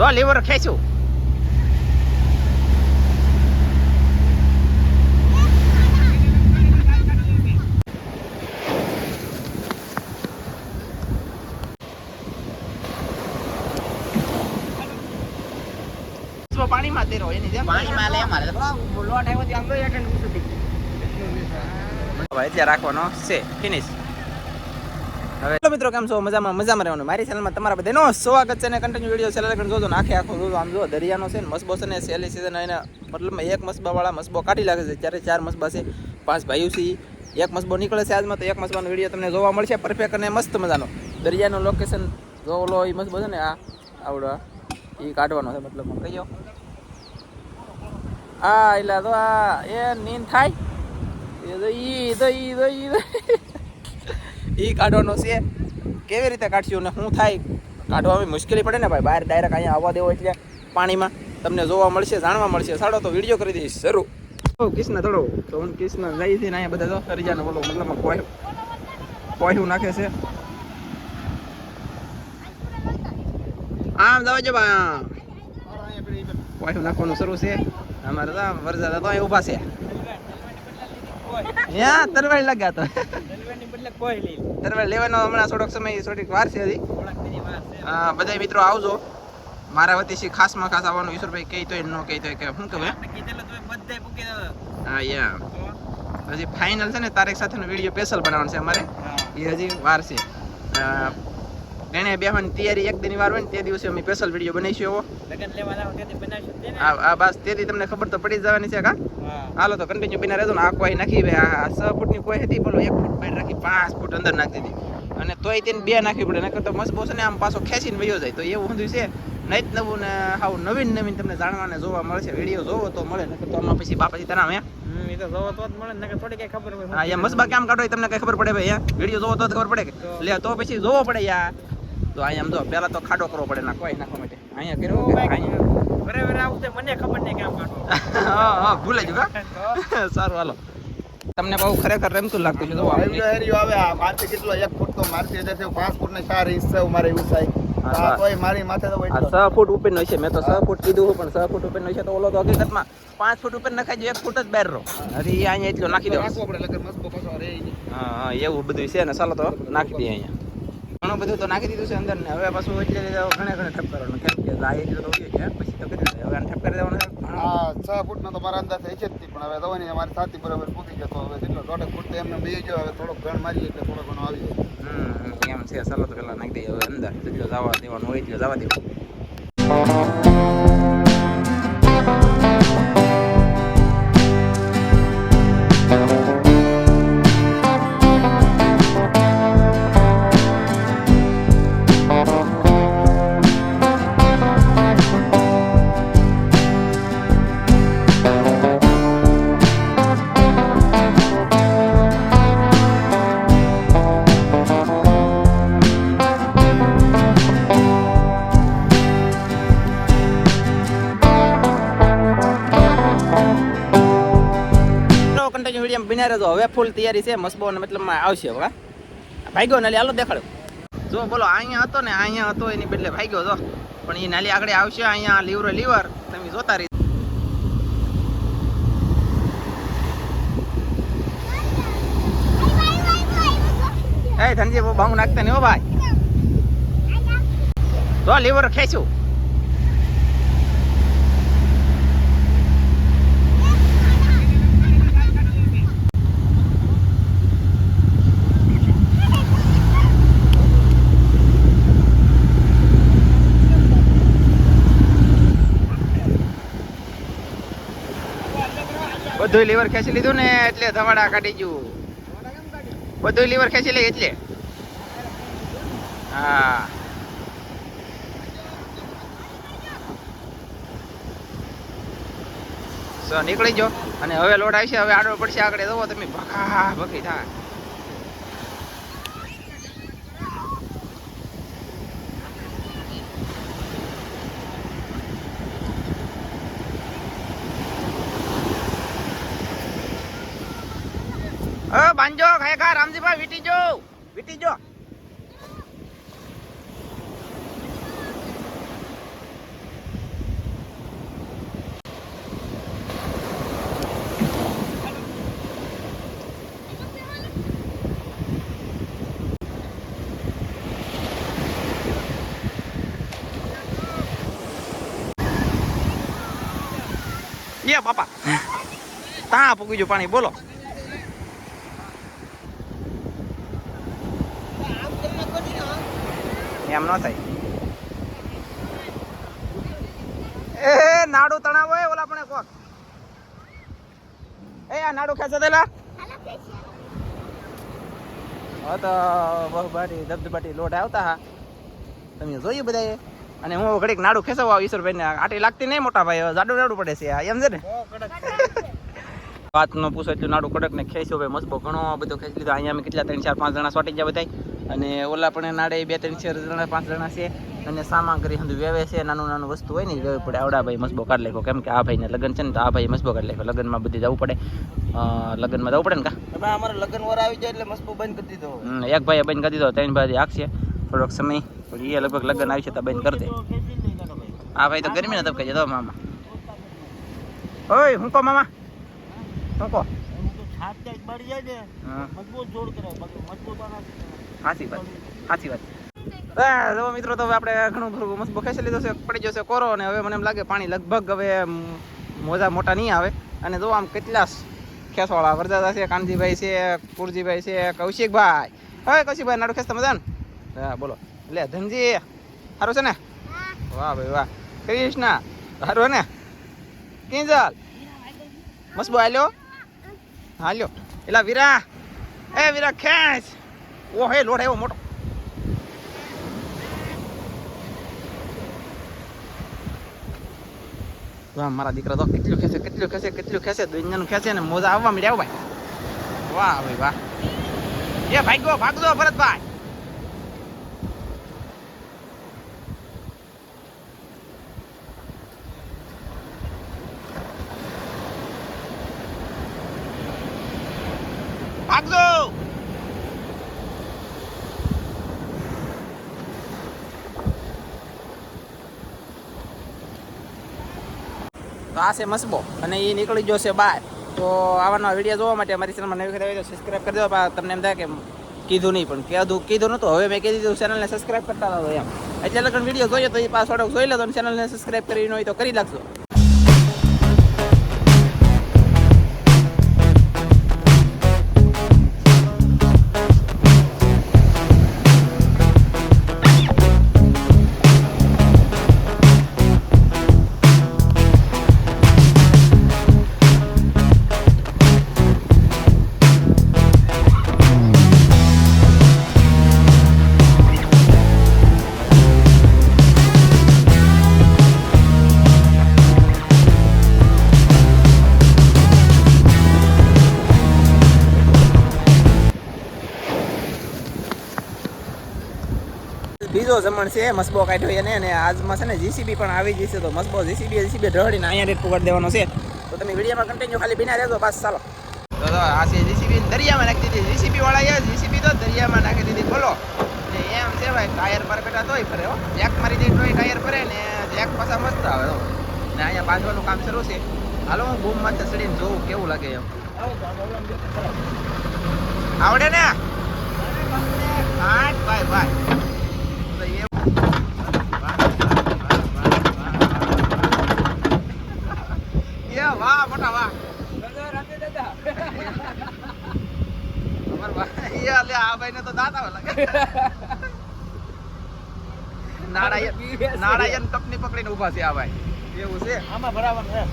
તો લીવર ખેંચું પાણીમાં તેરો એની જેમ. પાણીમાં લે મારે લોટ આવ્યો ત્યાં સુધી. રાખવાનો છે. ફિનિશ હવે મિત્રો, કેમ છો? મજામાં મજામાં રહેવાનું. મારી ચેનલમાં તમારા બધાનો સ્વાગત છે અને કન્ટિન્યુ વીડિયો છેલ્લા લગન જોજો આખે આખો જોજો. આમ જો, દરિયાનો છે ને મસબો છે ને સહેલી સીઝન એને મતલબમાં એક મસબાવાળા મસબો કાઢી લાગે છે. ત્યારે ચાર મસબા છે, પાંચ ભાઈઓ છે, એક મસબો નીકળે છે આજમાં, તો એક મસબાનો વીડિયો તમને જોવા મળશે. પરફેક્ટ અને મસ્ત મજાનો. દરિયાનું લોકેશન જો ઓલો એ મસબો છે ને, આ આવડો એ કાઢવાનો છે મતલબ કહીયો આ, એટલે તો આ, એ નીંદ થાય. એ તો ઈ તો ઈ તો ઈ. ઈ કાઢવાનો છે. કેવી રીતે કાઢશું ને શું થાય? કાઢવામાં મુશ્કેલી પડે ને ભાઈ. બહાર ડાયરેક્ટ અહીંયા આવવા દેવો એટલે પાણીમાં તમને જોવા મળશે, જાણવા મળશે. સાડો, તો વીડિયો કરી દઈશ. શરૂ. કૃષ્ણ થોડો તો હું કૃષ્ણ જઈ છે ને અહીંયા બધા તો સરીજાને બોલો. મતલબ કોઈ કોઈ નાખે છે. આમ જવા જો ભાઈ કોઈ નાખવાનું શરૂ છે. અમારે તો વરસાદ તો અહીં ઊભા છે. યા તરવાડ લાગ્યા તો. બદલે કોઈ લઈ તરવાડ લેવાનો હમણાં થોડોક સમય થોડીક વાર છે હજી. હા બધા મિત્રો આવજો. મારા વતીથી ખાસમાં ખાસ આવવાનું ઈશ્વરભાઈ કહી તો ન કહી તો કે શું કહે હા યા. હજી ફાઇનલ છે ને તારીખ સાથેનો વીડિયો સ્પેશિયલ બનાવવાનો છે અમારે. એ હજી વાર છે. અ, બેહવાની તૈયારી એક દિન વાર હોય ને તે દિવસે અમે સ્પેશિયલ વીડિયો બનાવીશું એવો. લગન લેવાના હોય બનાવશું આ બસ તેથી તમને ખબર તો પડી જવાની છે કા? હાલો તો કન્ટિન્યુ બિના રહેજો ને આ કોઈ નાખી ભાઈ આ છ ફૂટની કોઈ હતી બોલો એક ફૂટ બહાર રાખી પાંચ ફૂટ અંદર નાખી દીધી. અને તોય તેને બે નાખવી પડે નકર તો મસ્ત બોસ ને આમ પાછો ખેંચીને વયો જાય. તો એવું ઊંધું છે. નહીં જ નવું ને હાવ નવીન નવીન તમને જાણવાને જોવા મળશે વીડિયો જોવો તો મળે નકર તો આમાં પછી બાપાજી તરામ હે એ તો જોવો તો જ મળે નકર થોડી કઈ ખબર પડે હા યા મસબા કેમ કાઢો તમને કઈ ખબર પડે ભાઈ યા? વીડિયો જોવો તો જ ખબર પડે કે. લે તો પછી જોવો પડે યાર તો અહીંયા આમ જો પહેલા તો ખાડો કરવો પડે ના કોઈ નાખવા માટે. અહીંયા કર્યો અહીંયા? બરાબર આવું મને ખબર નહીં કેમ કાઢો હા હા ભૂલે જ સારું હાલો. તમને બહુ ખરેખર રમતું લાગતું છે તો આવે આ માથે કેટલો એક ફૂટ તો મારતી જશે પાંચ ફૂટ ને ચાર ઇંચ છે મારે એવું થાય. તોય મારી માથે તો છ ફૂટ ઉપરનો છે મેં તો છ ફૂટ કીધું પણ છ ફૂટ ઉપરનો છે તો ઓલો તો હકીકતમાં પાંચ ફૂટ ઉપર નખાઈ જાય એક ફૂટ જ બહાર રહો. અહીંયા એટલો નાખી દો. હા એવું બધું છે ને ચાલો તો નાખી દઈએ અહીંયા. ઘણું બધું તો નાખી દીધું છે અંદર ને હવે પાછું એટલે ઘણે ઘણે ઠપ કરવાનું. કેમ કે આ એટલું તો છે પછી તો કરી હવે ઠપ કરી દેવાનું હા. છ ફૂટ નો તો મારા અંદાજ થઈ છે જ નહીં, પણ હવે દવાની મારી સાથી બરાબર પૂકી જતો હવે જેટલો દોઢ ફૂટ તો એમને બે ગયો હવે થોડોક ઘણ મારી એટલે થોડો ઘણો આવી જાય. એમ છે. ચાલો તો પેલા નાખી દઈએ. હવે અંદર જેટલો જવા દેવાનું હોય એટલો જવા દેવાનું. કન્ટિન્યુ વીડિયો હવે ફૂલ તૈયારી છે મસબો મતલબમાં આવશે હવે ભાગ્યો નાલી હાલો દેખાડો. જો, બોલો, અહીંયા હતો ને, અહીંયા હતો, એની બદલે ભાગ્યો જો પણ એ નાલી આગળ આવશે, અહીંયા લીવર લીવર, તમે જોતા રહી. એ ધનજી, બહુ ભાવ નાખતા નહીં ભાઈ. તો લીવર ખેંચું. બધું લીવર ખેંચી લીધું ને એટલે ધવાડા કાઢી ગયું. બધું લીવર ખેંચી લે એટલે. હા. સો, નીકળી જો અને હવે લોડ આવશે હવે આડો પડશે. આગળ જવો. તમે ભખા ભખી થાય. ખા ખા રામજીભાઈ વીટી જો વીટી જો Ya, Bapak. Tahu aku juga panik bolong. એમ ન થાય. એ નાડું તણાવ હોય ઓલા પણ કોક. એ આ નાડું ખેંચો દેલા હા તો બહુ બાટી ધબધબાટી લોટ આવતા હા. તમે જોયું બધાએ? અને હું ઘડીક નાડું ખેંચવા આવું ઈશ્વરભાઈ ને આટલી લાગતી નહીં મોટા ભાઈ જાડું નાડું પડે છે એમ છે ને? વાત નો પૂછો એટલું નાડું કડક ને ખેંચ્યો ભાઈ મસ્ત ઘણો બધો ખેંચી લીધો. અહીંયા અમે કેટલા ત્રણ ચાર પાંચ જણા સોટી ગયા બધા અને ઓલા પણ નાડે બે ત્રણ ચાર જણા પાંચ જણા છે. અને સામાન કરી હંધું વેવે છે નાનું નાનું વસ્તુ હોય ને વેવી પડે. આવડા ભાઈ મસ્બો કાઢ લેખો કેમ કે આ ભાઈને લગ્ન છે ને તો આ ભાઈ મસબો કાઢ લેખો લગ્નમાં બધી જવું પડે. લગ્નમાં જવું પડે ને કા? અમારે લગ્ન વાર આવી જાય એટલે મસ્ત બંધ કરી દીધો એક ભાઈએ બંધ કરી દીધો ત્રણ ભાઈ આખશે થોડોક સમય પણ એ લગભગ લગ્ન આવી છે તો બંધ કરી દે. આ ભાઈ તો ગરમી ના તબકે જતો મામા. ઓય હું કહો મામા? હું કહો? હા. સાચી વાત સાચી વાત. મિત્રો, તો હવે આપણે ઘણું બધું મસ્ત ખેંચી લીધો છે, પડી જશે કોરો, અને હવે મને એમ લાગે પાણી લગભગ હવે મોજા મોટા નહીં આવે. અને જો આમ કેટલા ખેસવાળા વરદાદા છે, કાનજીભાઈ છે કુરજીભાઈ છે, કૌશિકભાઈ. હવે કૌશિકભાઈ, નાડું ખેંચતા મજા ને? હા, બોલો. લે, ધનજી સારું છે ને? વાહ ભાઈ વાહ. કૃષ્ણ સારું ને? કિંજલ. મસ્બો હાલ્યો હાલ્યો એલા વીરા. એ વીરા, ખેંચ. ઓ હે લોટ એવો મોટો. વાહ મારા દીકરા તો કેટલું ખેંચે કેટલું ખેંચે કેટલું ખેંચે, દુનિયાનું ખેંચે ને મોજા આવવા મળ્યા ભાઈ. વાહ ભાઈ વાહ. એ ભાગ્યો ભાગજો ભરતભાઈ ભાગજો તો આ છે મસબો. અને એ નીકળી ગયો છે બહાર. તો આવાનો વીડિયો જોવા માટે અમારી ચેનલમાં નવી ખરીદી તો સબસ્ક્રાઈબ કરી દો. તમને એમ થાય કે કીધું નહીં, પણ કીધું કીધું નતું હવે મેં કીધું ચેનલને સબસ્ક્રાઈબ કરતા હતો એમ. એટલે લગન વીડિયો જોઈએ તો એ થોડોક જોઈ લો તો ચેનલને સબસ્ક્રાઈબ કરી હોય તો કરી નાખજો. બીજો જમણ છે, મસબો કાઢ્યો એને અને આજમાં છે ને જીસીબી પણ આવી જશે તો મસબો જીસીબી જીસીબી ઢળીને અહીંયા રેટ પકડી દેવાનો છે. તો તમે વિડીયોમાં કન્ટિન્યુ ખાલી બિના રહેજો, બસ ચાલો. તો તો આ છે જીસીબી દરિયામાં નાખી દીધી. જીસીબી વાળા એ જીસીબી તો દરિયામાં નાખી દીધી. બોલો. ને એમ છે ભાઈ, ટાયર પર બેઠા તોય ફરે હો. જેક મારી દે તોય ટાયર ફરે ને જેક પાછા મસ્ત આવે હો. ને અહીંયા બાંધવાનું કામ શરૂ છે. હાલો, હું બૂમમાં ચડીને જોઉં કેવું લાગે એમ. આવડે ને? ભાઈ ભાઈ તો એ એ વાહ મોટા વાહ અમાર ભાઈ આ ભાઈને તો દાંત લાગે. નાળાયણ નાળાયણ કપની પકડીને ઊભા છે આ ભાઈ. એવું છે? આમાં બરાબર છે.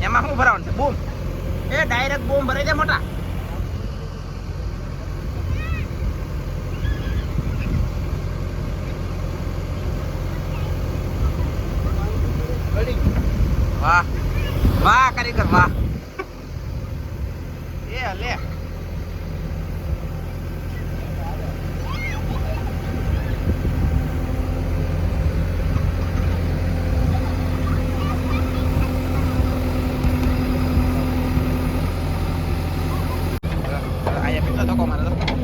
એમાં શું ભરાવાનું છે? બૂમ એ ડાયરેક્ટ બૂમ ભરાઈ જાય મોટા. વાહ. વાહ કારીગર વાહ. એ લે અહીંયા કેટલો ધક્કો મારે તો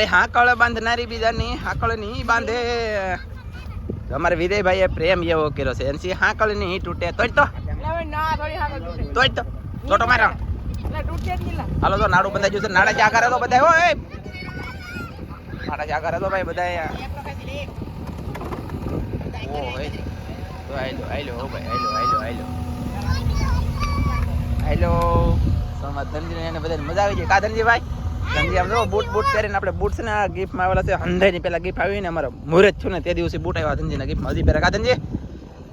અરે હાકળ બાંધનારી બીજાની હાકળ નહીં બાંધે અમારે વિદયભાઈએ પ્રેમ એવો કર્યો છે. એનસી હાકળ નહીં તૂટે. તોય તો. ના તોય તો. નહીં લા. હાલો તો નાડું બંધાઈ જશે નાડા ચા કરે તો બધા હોય નાડા ચા કરે તો ભાઈ બધા ઓ આયલો આયલો હો ભાઈ આયલો આયલો આયલો. આયલો. સોમા ધનજી એને બધાને મજા આવી ગઈ. કા ધનજી ભાઈ? ધનજી આમ બૂટ બૂટ પહેરીને આપણે બૂટ છે ને, આ ગિફ્ટમાં આવેલા છે હંધાઈ ની પેલા ગિફ્ટ આવી ને અમારા મુહૂર્ત છું ને, તે દિવસે બૂટ આવ્યા ધનજીના ગિફ્ટમાં. હજી પહેરા કાધનજી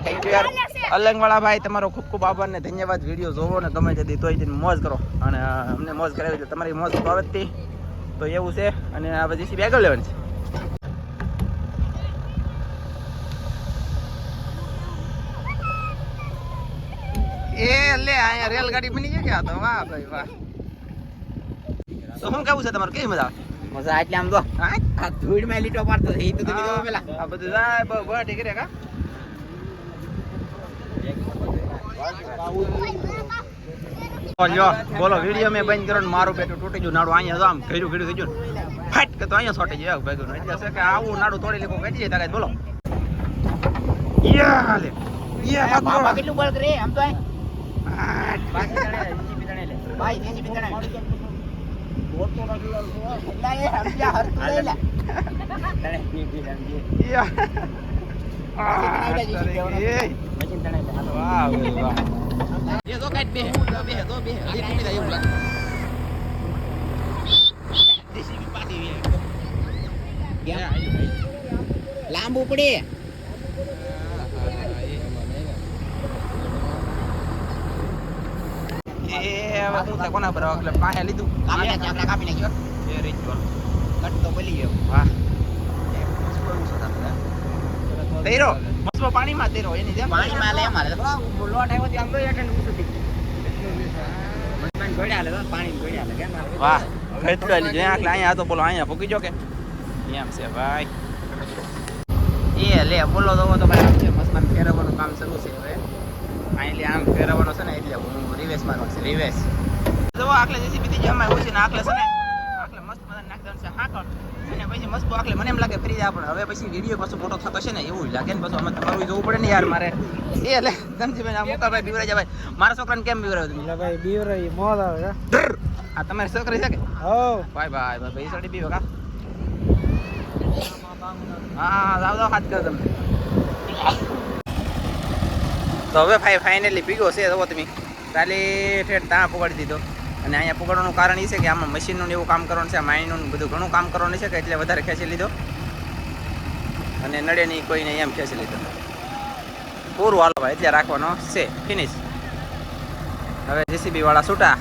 થેન્ક યુ યાર. અલંગવાળા ભાઈ, તમારો ખૂબ ખૂબ આભાર ને ધન્યવાદ. વીડિયો જોવો ને ગમે તે તોય મોજ કરો. અને અમને મોજ કરાવી એટલે તમારી મોજ આવે તો એવું છે. અને આ બધી સીબી આગળ લેવાની છે. એ લે, અહીંયા રેલગાડી બની ગઈ કે આ તો? વાહ ભાઈ, વાહ. તો શું કેવું છે તમારું? કેવી મજા આવે? મજા એટલે આમ તો. આ ધૂળ ધૂળમાં લીટો પાડતો એ તો તમે જોવો પેલા. આ બધું જાય બ- બ- ઠીક રે કા? લ્યો બોલો વીડિયો મેં બંધ કર્યો ને મારું પેટું તૂટી ગયું નાડું અહીંયા આમ ઘેરું ઘેરું થઈ ગયું ફાટ કે તો અહીંયા છોટી જાય ભાઈ એટલે છે કે આવું નાડું તોડી લેખો કઈ જાય તારે બોલો. યા લે યા બાબા બાબા કેટલું બળ કરે આમ તો. ભાઈ, આ, તણે તણે લે, બે લાંબુ પડે. એ હું તો કોના પર એટલે પાસે લીધું. કાપી નાખ, ચાકડા કાપી નાખ્યો. એ રીત બોલ કટ તો બળી ગયો. વાહ. તેરો. મસ્ત પાણીમાં તેરો એની જેમ. પાણીમાં લે મારે તો લોટ આવ્યો ત્યાં તો એક ઘોડ્યા હાલે તો પાણી હાલે કેમ હાલે? વાહ કેટલું લીધું આખલા અહીંયા હતો બોલો અહીંયા ફૂકી જો કે? એમ છે ભાઈ. એ લે બોલો તો તો ભાઈ મસ્ત ફેરવવાનું કામ શરૂ છે હવે. અહીં લે આમ ફેરવવાનો છે ને એટલે હું રિવેસ મારવાનું છે રિવેસ જો આખલે જેસી બીજી જમાય ઓછી ને આખલે છે ને આખલે મસ્ત મજા નાખ દેવાનું છે હાકર અને પછી મસ્ત આખલે મને એમ લાગે ફ્રી આપણે. હવે પછી વીડિયો પાછો મોટો થતો છે ને એવું લાગે ને પાછું આમાં તમારું જોવું પડે ને યાર મારે. એ લે ધનજીભાઈ આ મુકાભાઈ બીવરાજા ભાઈ. મારા છોકરાને કેમ બીવરાવ્યો તમે? ભાઈ બીવર એ આવે આ તમારી છોકરી છે કે? હો બાય બાય બાય ભાઈ સાડી પીવો કા હા જાવ હાથ કર તમે. તો હવે ભાઈ ફાઇનલી પીગો છે તમે. કાલે ઠેઠ ત્યાં પકડી દીધો. અને અહીંયા પકડવાનું કારણ એ છે કે આમાં મશીનનું એવું કામ કરવાનું છે માઇનનું બધું ઘણું કામ કરવાનું છે કે એટલે વધારે ખેંચી લીધો. અને નડે નહીં કોઈને એમ ખેંચી લીધો. પૂરું હાલો ભાઈ, એટલે રાખવાનો છે. ફિનિશ હવે જેસીબી વાળા છૂટા.